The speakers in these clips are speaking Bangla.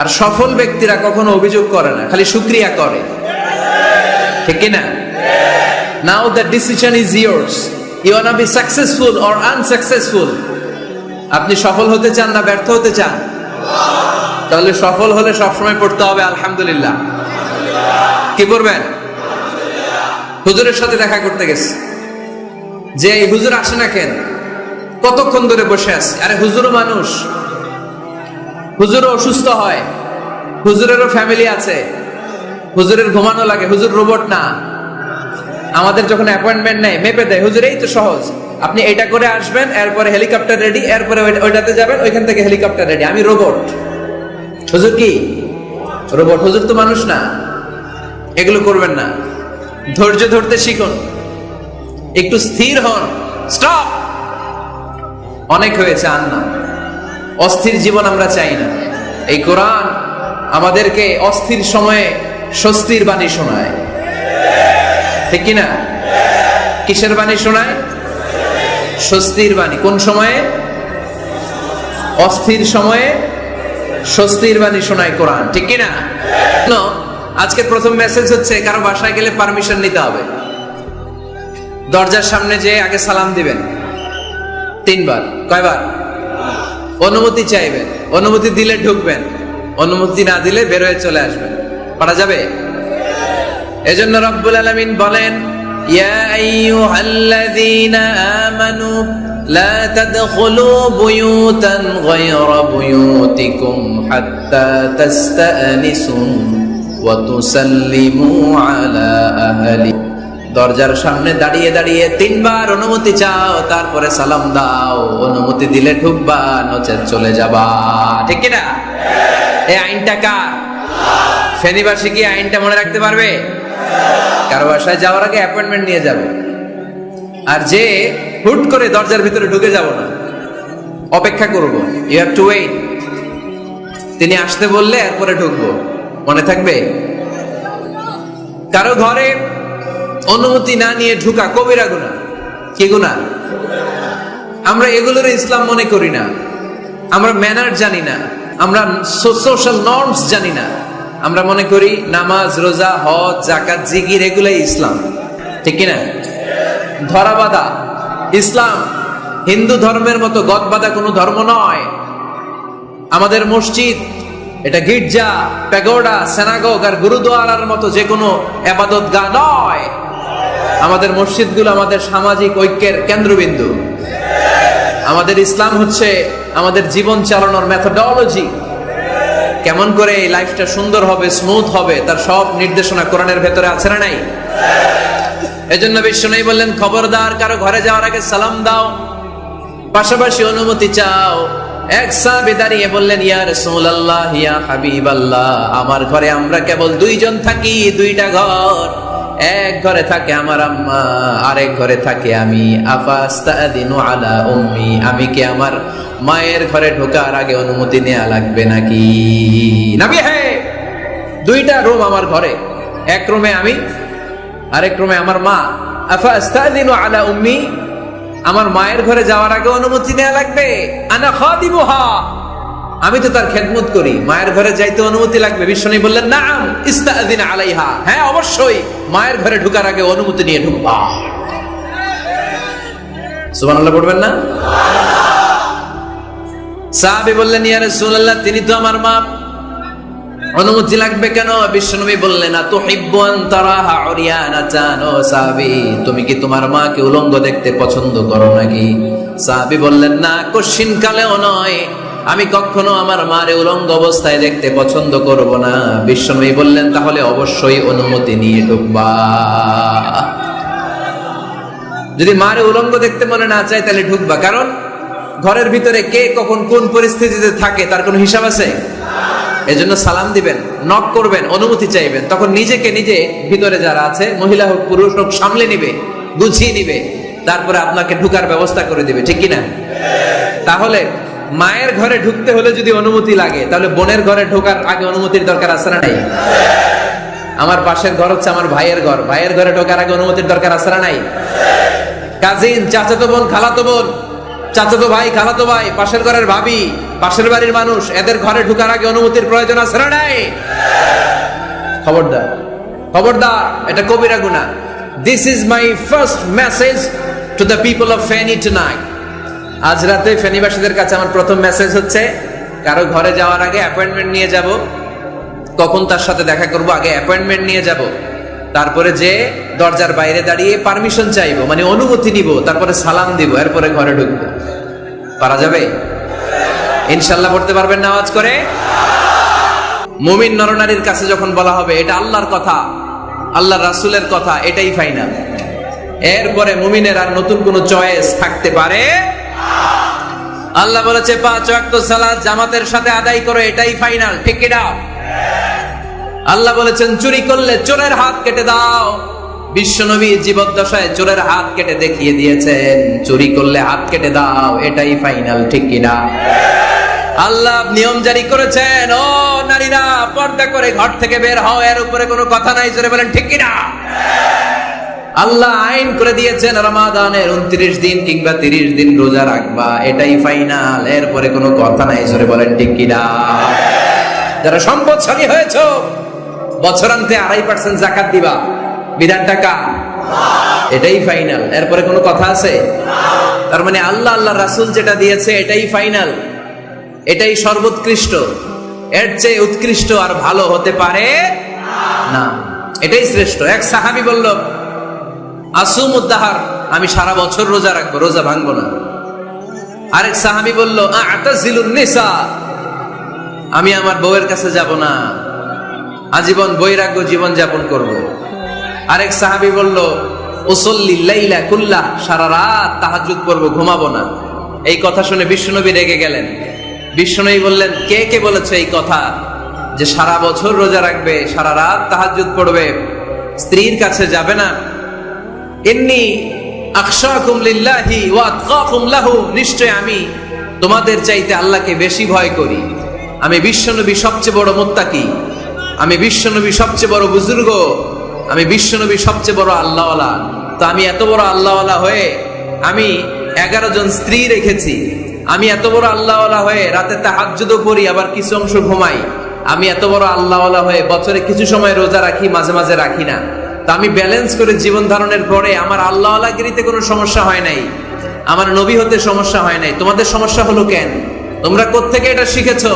আর সফল ব্যক্তিরা কখনো অভিযোগ করে না, খালি শুক্রিয়া করে। ঠিক কিনা now the decision is yours you want be successful or unsuccessful আপনি সফল হতে চান না ব্যর্থ হতে চান? তাহলে সফল হলে সবসময় পড়তে হবে আলহামদুলিল্লাহ। কি করবেন? হুজুরের সাথে দেখা করতে গেছে। যে হুজুর আসে না কেন? কতক্ষণ ধরে বসে আছে? আরে হুজুরও মানুষ। হুজুরও অসুস্থ হয়। হুজুরেরও ফ্যামিলি আছে। হুজুরের ঘুমানো লাগে। হুজুর রোবট না। আমাদের যখন অ্যাপয়েন্টমেন্ট নেয়, মেপে দেয়, হুজুর, এই তো সহজ। আপনি এটা করে আসবেন, এরপরে হেলিকপ্টার রেডি এরপরে ওইটাতে যাবেন, ওইখান থেকে হেলিকপ্টার রেডি আমি রোবট হুজুর কি? রোবট হুজুর তো মানুষ না। এগুলো করবেন না। ধৈর্য ধরতে শিখুন। একটু স্থির হন। স্টপ অনেক হয়েছে আর না অস্থির জীবন আমরা চাই না। এই কোরআন আমাদেরকে অস্থির সময়ে স্বস্তির বাণী শোনায়। ঠিক কিনা? কিসের বাণী শোনায়? স্বস্তির বাণী। কোন সময়ে? অস্থির সময়ে স্বস্তির বাণী শোনায় কোরআন। ঠিক কিনা? No, আজকের প্রথম মেসেজ হচ্ছে কারও বাসায় গেলে পারমিশন নিতে হবে। দরজার সামনে যে আগে সালাম দিবেন। তিনবার। কয়বার? অনুমতি চাইবেন, অনুমতি দিলে ঢুকবেন, অনুমতি না দিলে বের হয়ে চলে আসবেন। পারা যাবে? এজন্য রব্বুল আলামিন বলেন আমানু, লা আলা দরজার সামনে দাঁড়িয়ে দাঁড়িয়ে তিনবার অনুমতি চাও, তারপরে সালাম দাও। অনুমতি দিলে ঢুকবা নচেত চলে যাবা। ঠিক কিনা এই আইনটা কার? ফেনীবাসী কি আইনটা মনে রাখতে পারবে? কারও বাসায় যাওয়ার আগে অ্যাপয়েন্টমেন্ট নিয়ে যাবে। আর যে হুট করে দরজার ভিতরে ঢুকে যাব না, অপেক্ষা করব। ইউ হ্যাভ টু ওয়েট তিনি আসতে বললে এরপরে ঢুকবো। মনে থাকবে? কারও ঘরে অনুমতি না নিয়ে ঢুকা, কবিরা গুণা। কি গুণা? আমরা এগুলোর ইসলাম মনে করি না। আমরা ম্যানার জানি না। আমরা সোশ্যাল নর্মস জানি না। আমরা মনে করি নামাজ, রোজা, হজ জাকাত জিগির এগুলাই ইসলাম। ঠিক কিনা? ধরাবাদা ইসলাম হিন্দু ধর্মের মতো গদবাদা কোনো ধর্ম নয়। আমাদের মসজিদ, এটা গির্জা, প্যাগোডা সেনাগোগ আর গুরুদুয়ারার মতো যে কোনো আবাদত গা নয়। আমাদের মসজিদগুলো আমাদের সামাজিক ঐক্যের কেন্দ্রবিন্দু। আমাদের ইসলাম হচ্ছে আমাদের জীবন চালানোর মেথোডলজি কেমন করে এই লাইফটা সুন্দর হবে স্মুথ হবে, তার সব নির্দেশনা কোরআনের ভেতরে আছে না নাই? এজন্য বিষ্ণু বললেন, খবরদার, কারও ঘরে যাওয়ার আগে সালাম দাও। পাশাপাশি অনুমতি চাও। এক সাহাবী দাঁড়িয়ে বললেন, ইয়া রাসূলুল্লাহ, ইয়া হাবিবাল্লাহ, আমার ঘরে আমরা কেবল দুইজন থাকি, দুইটা ঘর। এক ঘরে থাকে আমার আম্মা, আরেক ঘরে থাকে আমি। আফাস্তাদিনু আলা উম্মি, আমি কি আমার মায়ের ঘরে ঢোকার আগে অনুমতি নেওয়া লাগবে নাকি? নাবি, হে! দুইটা রুম আমার ঘরে। এক রুমে আমি, আরেক রুমে আমার মা। আফাস্তাদিনু আলা উম্মি, আমার মায়ের ঘরে যাওয়ার আগে অনুমতি নেওয়া লাগবে। আনা খাদিমুহা। আমি তো তার খেদমত করি। মায়ের ঘরে যাইতে অনুমতি লাগবে। বিশ্বনী বললেন, নাম ইস্তাদিন আলাইহা। হ্যাঁ অবশ্যই, মায়ের ঘরে ঢুকার আগে অনুমতি নিয়ে ঢুকবা। পড়বেন না? বললেন তিনি তো আমার মা অনুমতি লাগবে কেন? বিশ্বনবী বললেন না তো সাহাবী, তুমি কি তোমার মাকে উলঙ্গ দেখতে পছন্দ করো নাকি? সাহাবী বললেন, না কশিন কালেও নয়। আমি কখনো আমার মারে উলঙ্গ অবস্থায় দেখতে পছন্দ করব না। বিশ্বনবী বললেন, তাহলে অবশ্যই অনুমতি নিয়ে ঢুকবা। যদি মারে উলঙ্গ দেখতে মনে না চায়, তাহলে ঢুকবা। কারণ ঘরের ভিতরে কে কখন কোন পরিস্থিতিতে থাকে, তার কোনো হিসাব আছে? এজন্য সালাম দিবেন, নক করবেন, অনুমতি চাইবেন। তখন নিজেকে নিজে ভিতরে যারা আছে, মহিলা হোক, পুরুষ হোক, সামলে নিবে, গুছিয়ে নিবে। তারপরে আপনাকে ঢুকার ব্যবস্থা করে দিবে, ঠিক কিনা? তাহলে মায়ের ঘরে ঢুকতে হলে যদি অনুমতি লাগে, তাহলে বোনের ঘরে ঢোকার আগে অনুমতির দরকার আছে না নাই? আমার পাশের ঘর হচ্ছে আমার ভাইয়ের ঘর। ভাইয়ের ঘরে ঢোকার আগে অনুমতির দরকার আছে না নাই? কাজিন, চাচাতো বোন, খালাতো বোন, চাচাতো ভাই, খালাতো ভাই, পাশের ঘরের ভাবি, পাশের বাড়ির মানুষ, এদের ঘরে ঢুকার আগে অনুমতির প্রয়োজন আছে না নাই? খবরদার খবরদার, এটা কবিরা গুনা this is my first message to the people of Feni tonight আজ রাতে ফেনীবাসীদের কাছে আমার প্রথম মেসেজ হচ্ছে, কারও ঘরে যাওয়ার আগে অ্যাপয়েন্টমেন্ট নিয়ে যাব, কখন তার সাথে দেখা করব, আগে অ্যাপয়েন্টমেন্ট নিয়ে যাব, তারপরে যে দরজার বাইরে দাঁড়িয়ে পারমিশন চাইব মানে অনুমতি নিব, তারপরে সালাম দিব, এরপরে ঘরে ঢুকবো। পারা যাবে? ইনশাল্লাহ পড়তে পারবেন না আওয়াজ করে? মুমিন নরনারীর কাছে যখন বলা হবে, এটা আল্লাহর কথা আল্লাহ রাসূলের কথা, এটাই ফাইনাল এরপরে মুমিনের আর নতুন কোন চয়েস থাকতে পারে? আল্লাহ বলেছে, পাঁচ ওয়াক্ত সালাত জামাতের সাথে আদায় করো, এটাই ফাইনাল ঠিক এটা আল্লাহ বলেছেন, চুরি করলে চোরের হাত কেটে দাও। বিশ্বনবী জীবদ্দশায় চোরের হাত কেটে দেখিয়ে দিয়েছেন, চুরি করলে হাত কেটে দাও, এটাই ফাইনাল ঠিক কিনা আল্লাহ নিয়ম জারি করেছেন, ও নারীরা, পর্দা করে ঘর থেকে বের হও, এর উপরে কোনো কথা নাই, জোরে বলেন, ঠিক কিনা আল্লাহ আইন করে দিয়েছেন রমাদানের উনত্রিশ দিন কিংবা তিরিশ দিন রোজা রাখবা। এটাই ফাইনাল এরপরে কোনো কথা নাই। জোরে বলেন, ঠিক কিনা? যারা সম্পদশালী হয়েছ, বছরান্তে আড়াই পার্সেন্ট জাকাত দিবা। বিধান টাকা এটাই ফাইনাল এরপরে কোনো কথা আছে? তার মানে আল্লাহ আল্লাহ রাসূল যেটা দিয়েছে, এটাই ফাইনাল এটাই সর্বোৎকৃষ্ট। এর চেয়ে উৎকৃষ্ট আর ভালো হতে পারে না। এটাই শ্রেষ্ঠ। এক সাহাবি বলল আসুম উদ্দাহার আমি সারা বছর রোজা রাখব, রোজা ভাঙবো না। আরেক সাহাবি বলল নিসা, আমি আমার বউয়ের কাছে যাব না। আজীবন বৈরাগ্য জীবন যাপন করব। আরেক সাহাবি বলল ওসল্লি লাইলা কুল্লা সারা রাত তাহাজ্জুদ করব ঘুমাবো না। এই কথা শুনে বিশ্বনবী রেগে গেলেন। বিশ্বনবী বললেন, কে কে বলেছে এই কথা যে সারা বছর রোজা রাখবে, সারা রাত তাহাজ্জুদ পড়বে? স্ত্রীর কাছে যাবে না লাহু, নিশ্চয় আমি তোমাদের চাইতে আল্লাহকে বেশি ভয় করি। আমি বিশ্বনবী সবচেয়ে বড় মুত্তাকি, আমি বিশ্বনবী সবচেয়ে বড় বুজুর্গ, আমি বিশ্বনবী সবচেয়ে বড় আল্লাহওয়ালা। তো আমি এত বড় আল্লাহওয়ালা হয়ে আমি এগারো জন স্ত্রী রেখেছি। আমি এত বড় আল্লাহওয়ালা হয়ে রাতে তাহাজ্জুদও পড়ি, আবার কিছু অংশ ঘুমাই। আমি এত বড় আল্লাহওয়ালা হয়ে বছরে কিছু সময় রোজা রাখি, মাঝে মাঝে রাখি না। তা আমি ব্যালেন্স করে জীবন ধারণের পরে আমার আল্লাহ আল্লাহগিরিতে কোনো সমস্যা হয় নাই। আমার নবী হতে সমস্যা হয় নাই। তোমাদের সমস্যা হলো কেন? তোমরা কোত্থেকে এটা শিখেছ?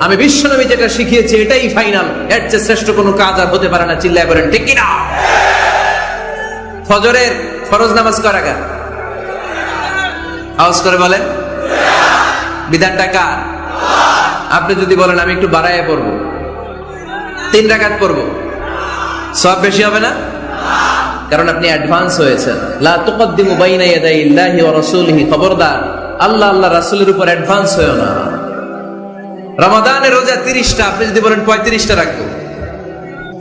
আমি বিশ্বনবী যেটা শিখিয়েছি, এটাই ফাইনাল এর চেয়ে শ্রেষ্ঠ কোনো কাজ আর হতে পারে না, চিল্লায় বলেন, ঠিক কিনা? ফজরের ফরজ নামাজ করা গা আওয়াজ করে বলেন। বিধানটা কার? আপনি যদি বলেন, আমি একটু বাড়াইয়া পড়ব। তিন রাকাত পড়ব। সব বেশি হবে না? কারণ আপনি অ্যাডভান্স হয়েছেন। লা তুকদ্দিমু বাইনা ইয়াদাই ইল্লাহি ওয়া রাসূলিহি। খবরদার, আল্লাহ আল্লাহ রাসূলের উপর অ্যাডভান্স না। রমাদানের রোজা 30টা আপনি যদি বলেন 35টা রাখব।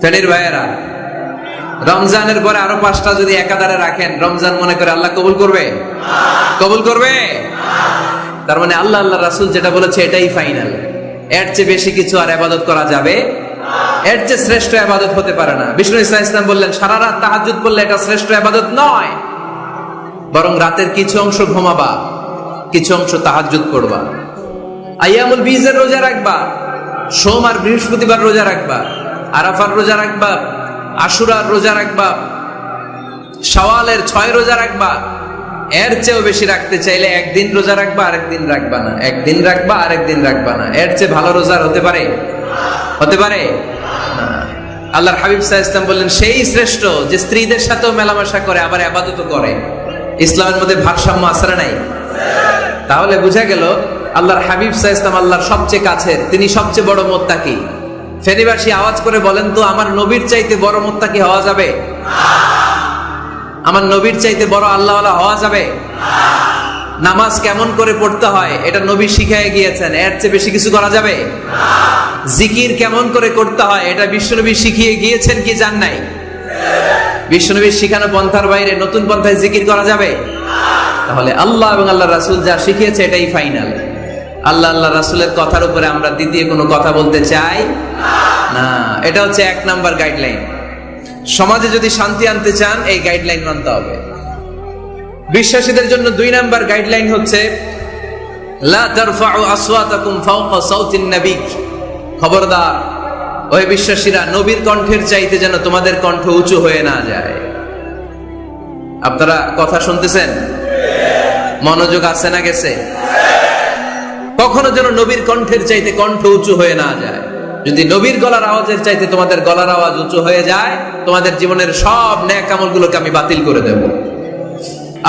ফেনের ভাইয়েরা, রমজানের পরে আরও পাঁচটা যদি একাধারে রাখেন, রমজান মনে করে আল্লাহ কবুল করবে? কবুল করবে? তার মানে আল্লাহ আল্লাহ রাসূল যেটা বলেছে এটাই ফাইনাল এর চেয়ে বেশি কিছু আর আবাদত করা যাবে এর চেয়ে শ্রেষ্ঠ আবাদত হতে পারে না। বিষ্ণু ইসলাম ইসলাম বললেন, সারা রাত তাহাজুদ করলে এটা শ্রেষ্ঠ আবাদত নয়, বরং রাতের কিছু অংশ ঘুমাবা, কিছু অংশ তাহাজুদ করবা আইয়ামুল বীজের রোজা রাখবা, সোম আর বৃহস্পতিবার রোজা রাখবা, আরাফার রোজা রাখবা, আশুরার রোজা রাখবা সওয়ালের ছয় রোজা রাখবা। এর চেয়েও বেশি রাখতে চাইলে একদিন রোজা রাখবা, আরেকদিন রাখবা না। একদিন রাখবা, আরেকদিন রাখবা না। এর চেয়ে ভালো রোজার হতে পারে হতে পারে? আল্লাহর হাবিব সাহা ইসলাম বললেন, সেই শ্রেষ্ঠ যে স্ত্রীদের সাথেও মেলামেশা করে, আবার আবাদত করে। ইসলামের মধ্যে ভারসাম্য আসরে নাই। তাহলে বুঝা গেল, আল্লাহর হাবিব সাহা ইসলাম আল্লাহর সবচেয়ে কাছের তিনি সবচেয়ে বড় মোত্তাকি। ফেরিবাসী আওয়াজ করে বলেন তো, আমার নবীর চাইতে বড় মোত্তাকি হওয়া যাবে? আমার নবীর চাইতে বড় আল্লাহওয়ালা হওয়া যাবে? নামাজ কেমন করে পড়তে হয়, এটা নবী শিখায় গিয়েছেন। এর চেয়ে বেশি কিছু করা যাবে? জিকির কেমন করে করতে হয়, এটা বিশ্বনবী শিখিয়ে গিয়েছেন কি জান নাই? বিশ্বনবীর শিখানো পন্থার বাইরে নতুন পন্থায় জিকির করা যাবে? তাহলে আল্লাহ এবং আল্লাহ রাসূল যা শিখিয়েছে এটাই ফাইনাল। আল্লাহ আল্লাহ রাসুলের কথার উপরে আমরা দ্বিতীয় কোনো কথা বলতে চাই না। এটা হচ্ছে এক নাম্বার গাইডলাইন সমাজে যদি শান্তি আনতে চান, এই গাইডলাইন মানতে হবে। বিশ্বাসীদের জন্য দুই নাম্বার গাইডলাইন হচ্ছে খবরদার, ওই বিশ্বাসীরা নবীর কণ্ঠের চাইতে যেন তোমাদের কণ্ঠ উঁচু হয়ে না যায়। আপনারা কথা শুনতেছেন? মনোযোগ আছে না গেছে? কখনো যেন নবীর কণ্ঠের চাইতে কণ্ঠ উঁচু হয়ে না যায়। যদি নবীর গলার আওয়াজের চাইতে তোমাদের গলার আওয়াজ উঁচু হয়ে যায়, তোমাদের জীবনের সব ন্যাক আমলগুলোকে আমি বাতিল করে দেব।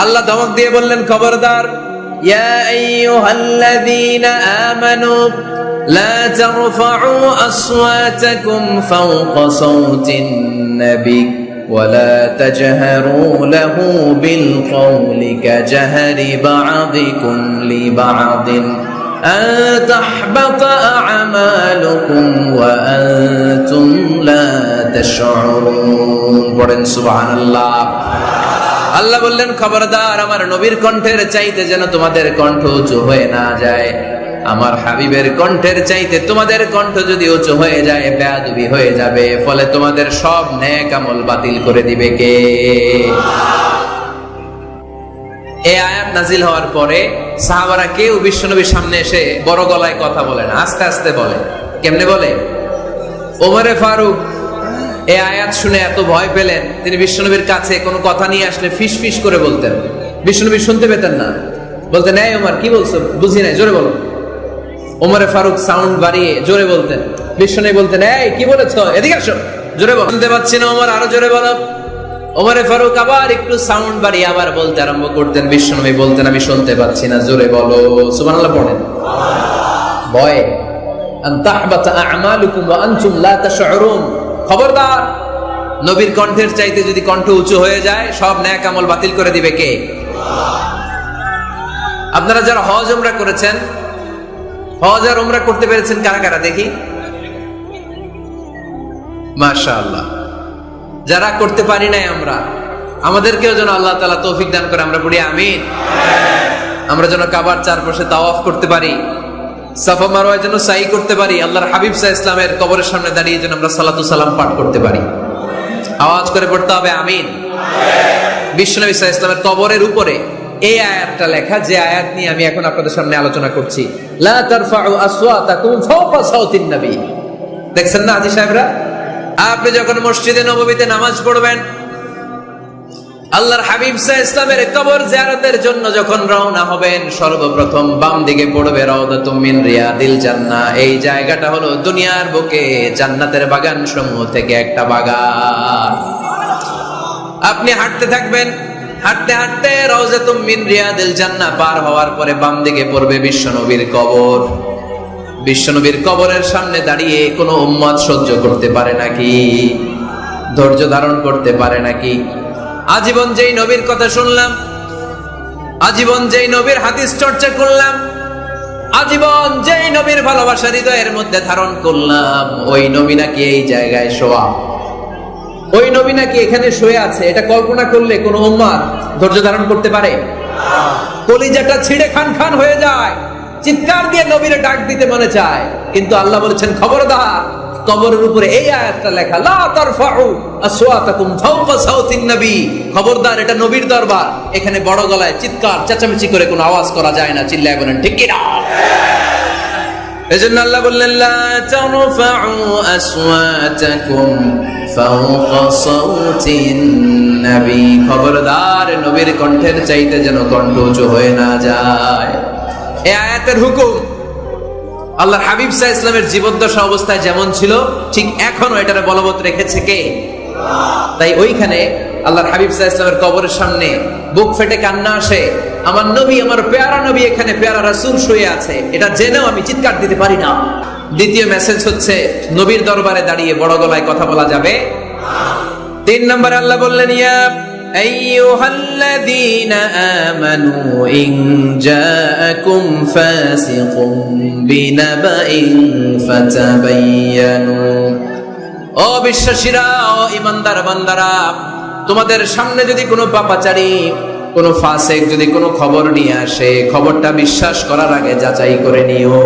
আল্লাহ ধমক দিয়ে বললেন খবরদার ইয়া আইয়ুহাল্লাযীনা আমানু লা তারফা'ু আসওয়াতাকুম ফাওকা সাওতিন নাবী ولا تجهروا له بالقول كجهر بعضكم لبعض أن تحبط أعمالكم وأنتم لا تشعرون পড়েন সুবহানাল্লাহ আল্লাহ বললেন, খবরদার, আমার নবীর কণ্ঠের চাইতে যেন তোমাদের কণ্ঠ উঁচু হয়ে না যায়। আমার হাবিবের কণ্ঠের চাইতে তোমাদের কণ্ঠ যদি উঁচু হয়ে যায়, বেয়াদবি হয়ে যাবে। ফলে তোমাদের সব ন্যাক আমল বাতিল করে দিবে কে? আয়াত নাজিল হওয়ার পরে সাহাবারা কেউ বিশ্বনবীর সামনে এসে বড় গলায় কথা বলে আস্তে আস্তে বলে। কেমনে বলে? ওমরে ফারুক এই আয়াত শুনে এত ভয় পেলেন, তিনি বিশ্বনবীর কাছে কোনো কথা নিয়ে আসলে ফিস ফিস করে বলতেন। বিশ্বনবী শুনতে পেতেন না। বলতেন, এই ওমর, কি বলছো? বুঝি নাই, জোরে বলো। ওমরে ফারুক সাউন্ড বাড়িয়ে জোরে বলতেন। বিশ্বনবী বলতেন, এই, কি বলেছ? এদিকে আসো। জোরে বলো। শুনতে পাচ্ছি না, ওমর, আরও জোরে বলো। ওমরে ফারুক আবার একটু সাউন্ড বাড়িয়ে আবার বলতে আরম্ভ করতেন। বিশ্বনবী বলতেন, আমি শুনতে পাচ্ছি না, জোরে বলো। সুবহানাল্লাহ পড়েন। ভয়ে, আন আমালুকুম ওয়া আনতুম লা তাশউরুন। খবরদার, নবীর কণ্ঠের চাইতে যদি কণ্ঠ উঁচু হয়ে যায়, সব ন্যাক আমল বাতিল করে দিবে কে? আপনারা যারা হজ উমরা করেছেন, হজ আর উমরা করতে পেরেছেন কারা কারা দেখি? মাশাআল্লাহ। যারা করতে পারি নাই আমরা, আমাদেরকেও যেন আল্লাহ তালা তৌফিক দান করে, আমরা পড়ি আমিন। আমরা যেন কাবার চারপাশে তাওয়াফ করতে পারি। সাফা মারোয়ার জন্য সাই করতে পারি, আল্লাহর হাবিব সাহ ইসলামের কবরের সামনে দাঁড়িয়ে যেন আমরা সালাতু সালাম পাঠ করতে পারি। আওয়াজ করে পড়তে হবে, আমিন। বিশ্বনবী সাহ ইসলামের কবরের উপরে এই আয়াতটা লেখা, যে আয়াত নিয়ে আমি এখন আপনাদের সামনে আলোচনা করছি। দেখছেন না আজি সাহেবরা? আপনি যখন মসজিদে নববীতে নামাজ পড়বেন আল্লাহর হাবিব সাহ ইসলামের কবর জিয়ারতের জন্য যখন রওনা হবেন, সর্বপ্রথম বাম দিকে পড়বে রওদাতুম মিন রিয়াদিল জান্নাহ। এই জায়গাটা হলো দুনিয়ার বুকে, জান্নাতের বাগান সমূহ থেকে একটা বাগান। আপনি হাঁটতে থাকবেন, হাঁটতে হাঁটতে রওজাতুম মিন রিয়াদিল জান্নাহ পার হওয়ার পরে বাম দিকে পড়বে বিশ্বনবীর কবর। বিশ্বনবীর কবরের সামনে দাঁড়িয়ে কোনো উম্মত সহ্য করতে পারে নাকি? ধৈর্য ধারণ করতে পারে নাকি? আজীবন যেই নবীর কথা শুনলাম, আজীবন যেই নবীর হাদিস চর্চা করলাম, আজীবন যেই নবীর ভালোবাসা হৃদয়ের মধ্যে ধারণ করলাম, ওই নবী নাকি এই জায়গায় শোয়া। ওই নবী নাকি এখানে শুয়ে আছে, এটা কল্পনা করলে কোন উম্মাদ ধৈর্য ধারণ করতে পারে? কলিজাটা ছিঁড়ে খান খান হয়ে যায়, চিৎকার দিয়ে নবীর ডাক দিতে মনে চায়, কিন্তু আল্লাহ বলেছেন, খবরদার কবরের উপরে এই আয়াতটা লেখা, লা তারফাউ আসওয়াতাকুম ফাওকা সাউতিন নবী। খবরদার, এটা নবীর দরবার। এখানে বড় গলায় চিৎকার, চেঁচামেচি করে কোনো আওয়াজ করা যায় না। চিল্লায় বলেন, ঠিক কি না এজন্য আল্লাহ বললেন, লা তারফাউ আসওয়াতাকুম ফাওকা সাউতিন নবী। খবরদার, নবীর কণ্ঠের চাইতে যেন কণ্ঠ উঁচু হয়ে না যায়। এই আয়াতের হুকুম আল্লাহর হাবিব সাহ ইসলামের জীবদ্দশা অবস্থায় যেমন ছিল, ঠিক এখনও এটারে বলবৎ রেখেছে কে? তাই ওইখানে আল্লাহর হাবিব সাহ ইসলামের কবরের সামনে বুক ফেটে কান্না আসে, আমার নবী, আমার পেয়ারা নবী এখানে, পেয়ারা রাসূল শুয়ে আছে। এটা জেনেও আমি চিৎকার দিতে পারি না। দ্বিতীয় মেসেজ হচ্ছে, নবীর দরবারে দাঁড়িয়ে বড় গলায় কথা বলা যাবে। তিন নম্বরে আল্লাহ বললেন, ইয়া أيها الذين آمنوا إن جاءكم فاسق بنبأ فتبينوا ও বিশ্বাসীরা ও ইমানদার বান্দারা তোমাদের সামনে যদি কোনো পাপাচারী কোনো ফাসেক যদি কোনো খবর নিয়ে আসে খবরটা বিশ্বাস করার আগে যাচাই করে নিও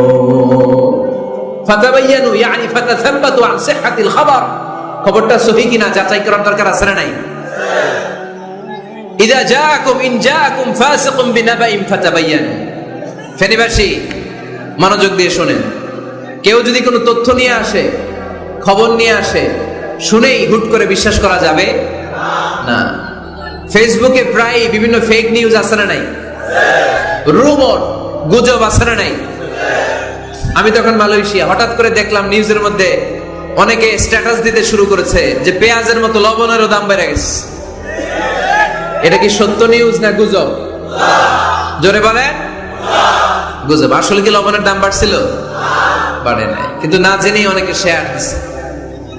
ফাতাবায়ানু ইয়ানি ফাতাসাব্বাতু আন সিহহাতিল খবর খবরটা সহি কিনা যাচাই করার দরকার আছে না নাই ইদা জাআকুম ইন জাআকুম ফাসিকুম বিনাবাইন ফাতাবায়ানু ফেনীবাসী, মনোযোগ দিয়ে শোনেন। কেউ যদি কোনো তথ্য নিয়ে আসে, খবর নিয়ে আসে, শুনেই হুট করে বিশ্বাস করা যাবে? না। ফেসবুকে প্রায় বিভিন্ন ফেক নিউজ আছে না নাই? রুমর গুজব আছে না নাই? আমি তখন মালয়েশিয়া, হঠাৎ করে দেখলাম নিউজের মধ্যে অনেকে স্ট্যাটাস দিতে শুরু করেছে যে পেঁয়াজের মতো লবণেরও দাম বেড়ে গেছে। এটা কি সত্য নিউজ না গুজব? জোরে বলে গুজব। আসলে কি লবণের দাম বাড়ছিল? বাড়ে নাই। কিন্তু না জেনেই অনেকে শেয়ার দিচ্ছে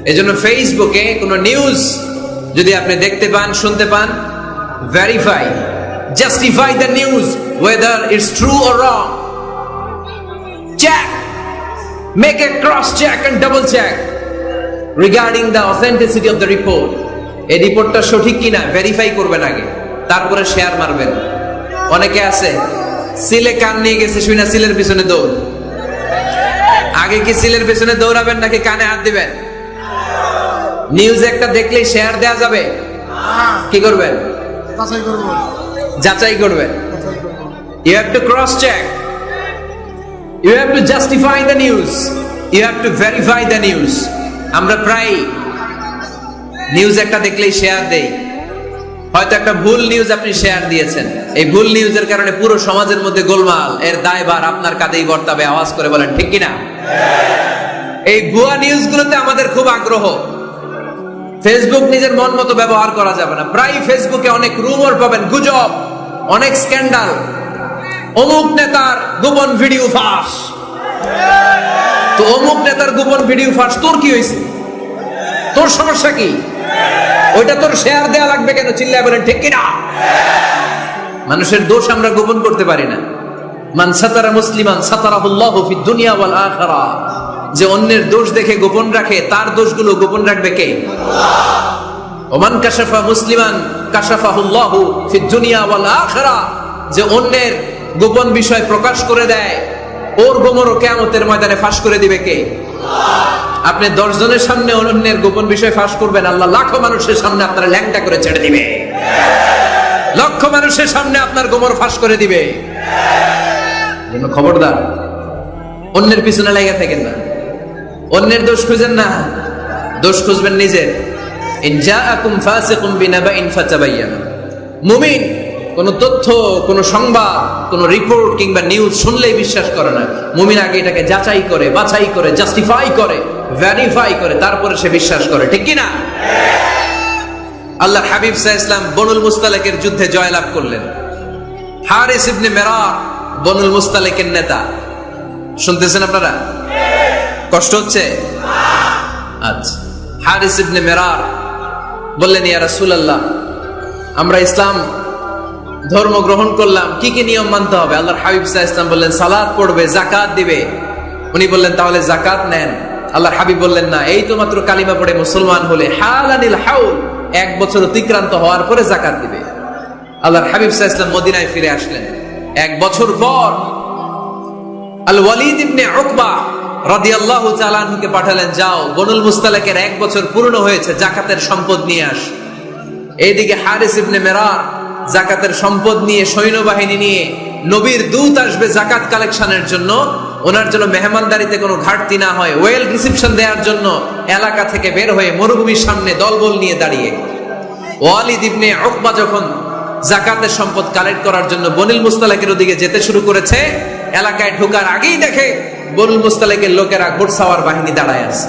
এই জন্য ফেসবুকে কোনো নিউজ যদি আপনি দেখতে পান, শুনতে পান verify justify the news whether it's true or wrong check, make a cross check and double check regarding the authenticity of the report. এই রিপোর্টটা সঠিক কিনা ভেরিফাই করবেন আগে তারপরে শেয়ার মারবেন। অনেকে আছে সিলে কান নিয়ে গেছে শুনে সিলের পিছনে দৌড়। আগে কি সিলের পিছনে দৌড়াবেন নাকি কানে হাত দিবেন? নিউজ একটা দেখলেই শেয়ার দেয়া যাবে। কি করবেন? যাচাই করব। যাচাই করবেন। You have to cross check. You have to justify the news. You have to verify the news. আমরা প্রায় নিউজ একটা দেখলেই শেয়ার দেই। হয়তো একটা ভুল নিউজ আপনি শেয়ার দিয়েছেন। এই ভুল নিউজের কারণে পুরো সমাজের মধ্যে গোলমাল। এর দায়ভার আপনার কাঁধেই বর্তাবে, আওয়াজ করে বলেন, ঠিক কিনা? এই ভুয়া নিউজগুলোতে আমাদের খুব আগ্রহ। ফেসবুক নিজের মন মতো ব্যবহার করা যাবে না। প্রায় ফেসবুকে অনেক রুমর পাবেন, গুজব, অনেক স্ক্যান্ডাল অমুক নেতার গোপন ভিডিও ফাঁস। তো অমুক নেতার গোপন ভিডিও ফাঁস, তোর কি হয়েছে? তোর সমস্যা কি? ওইটা তোর শেয়ার দেয়া লাগবে কেন? চিল্লায় বলেন, ঠিক কিনা? মানুষের দোষ আমরা গোপন করতে পারি না। মান সাতারা মুসলিমান সাতারাহুল্লাহু ফিদ দুনিয়া ওয়াল আখিরা। যে অন্যের দোষ দেখে গোপন রাখে, তার দোষগুলো গোপন রাখবে কে? ওমান কাশাফা মুসলিমান ফিদ দুনিয়া ওয়াল আখিরা। যে অন্যের গোপন বিষয় প্রকাশ করে দেয়, ওর গোমরও কেয়ামতের ময়দানে ফাঁস করে দিবে কে? আপনি দশ জনের সামনে অন্যের গোপন বিষয় ফাঁস করবেন, আল্লাহ লাখো মানুষের সামনে আপনার ল্যাংটা করে ছেড়ে দিবে। লক্ষ মানুষের সামনে আপনার গোমর ফাঁস করে দিবে। জন্য খবরদার, অন্যের পিছনে লেগে থাকেন না। অন্যের দোষ খুঁজেন না। দোষ খুঁজবেন নিজের। ইন জাআকুম ফাসিকুম বিনাবাইন ফাতাবায়ানু মুমিন কোন তথ্য, কোনো সংবাদ, কোনো রিপোর্ট কিংবা নিউজ শুনলেই বিশ্বাস করে না। মুমিন আগে এটাকে যাচাই করে, বাছাই করে জাস্টিফাই করে ভ্যারিফাই করে, তারপরে সে বিশ্বাস করে। ঠিক কি না আল্লাহ হাবিব সাহ ইসলাম বনুল মুস্তালেকের যুদ্ধে জয়লাভ করলেন। হারিস ইবনে মেরার বনুল মুস্তালেকের নেতা। শুনতেছেন আপনারা? কষ্ট হচ্ছে? আচ্ছা। হারিস ইবনে মেরার বললেন, ইয়া রাসূলুল্লাহ, আমরা ইসলাম ধর্ম গ্রহণ করলাম। কি কি নিয়ম মানতে হবে? আল্লাহর হাবিব সাহ ইসলাম বললেন সালাদ পড়বে জাকাত দিবে। উনি বললেন, তাহলে জাকাত নেন। আল্লাহর হাবিব বললেন, না, এই তো মাত্র কালিমা পড়ে মুসলমান হলে। হালানিল হাউল, এক বছর অতিক্রান্ত হওয়ার পরে জাকাত দিবে। আল্লাহর হাবিব সাহ ইসলাম মদিনায় ফিরে আসলেন। এক বছর পর আল ওয়ালিদ ইবনে উকবা রাদিয়াল্লাহু পাঠালেন, যাও, বনুল মুস্তালাকের এক বছর পূর্ণ হয়েছে জাকাতের সম্পদ নিয়ে আস। এইদিকে হারিস ইবনে মেরার জাকাতের সম্পদ নিয়ে, সৈন্যবাহিনী নিয়ে নবীর দূত আসবে জাকাত কালেকশনের জন্য। ওনার জন্য মেহমানদারিতে কোনো ঘাটতি না হয়। ওয়েল রিসিপশন দেওয়ার জন্য এলাকা থেকে বের হয়ে মরুভূমির সামনে দলবল নিয়ে দাঁড়িয়ে। ওয়ালিদ ইবনে উকবা যখন জাকাতের সম্পদ কালেক্ট করার জন্য বনিল মুস্তালাকের ওদিকে যেতে শুরু করেছে, এলাকায় ঢোকার আগেই দেখে বনুল মুস্তালাকের লোকেরা ঘোড়সাওয়ার বাহিনী দাঁড়ায় আছে।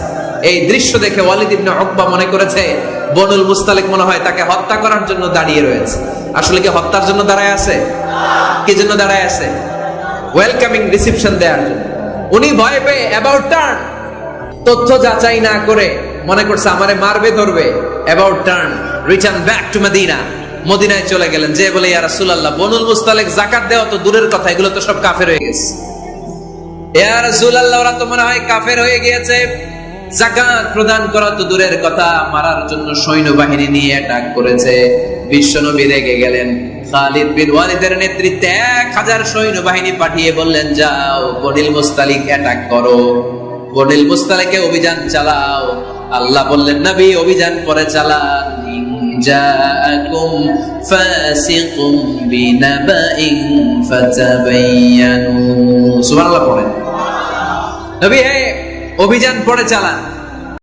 এই দৃশ্য দেখে ওয়ালিদ ইবনে উকবা মনে করেছে বনুল মুস্তালিক মনে হয় তাকে হত্যা করার জন্য দাঁড়িয়ে রয়েছে। আসলে কি হত্যার জন্য দাঁড়ায় আছে? কি জন্য দাঁড়ায় আছে? ওয়েলকামিং রিসিপশন দেওয়ার জন্য। উনি ভয় পেয়ে অ্যাবাউট টার্ন তথ্য যাচাই না করে মনে করছে আমারে মারবে, ধরবে। About turn return back to Medina মদিনায় চলে গেলেন। যে বলে, ইয়া রাসূলুল্লাহ, বনুল মুস্তালিক জাকাত দেওয়া তো দূরের কথা, এগুলো তো সব কাফের হয়ে গেছে। ইয়া রাসূলুল্লাহ, ওরা তো মনে হয় কাফের হয়ে গিয়েছে। জাকাত প্রদান করা তো দূরের কথা মারার জন্য সৈন্যবাহিনী নিয়ে অ্যাটাক করেছে বিশ্বনবী রেগে গেলেন খালিদ বিন ওয়ালিদের নেতৃত্বে এক হাজার সৈন্যবাহিনী পাঠিয়ে বললেন যাও বনিল মুস্তালিক অ্যাটাক করো বনিল মুস্তালিকে অভিযান চালাও আল্লাহ বললেন নবী অভিযান পরে চালান ইন جاءكم فاسق بنبأ فتبينوا সুবহানাল্লাহ পড়েন নবী হে অভিযান পরে চালান।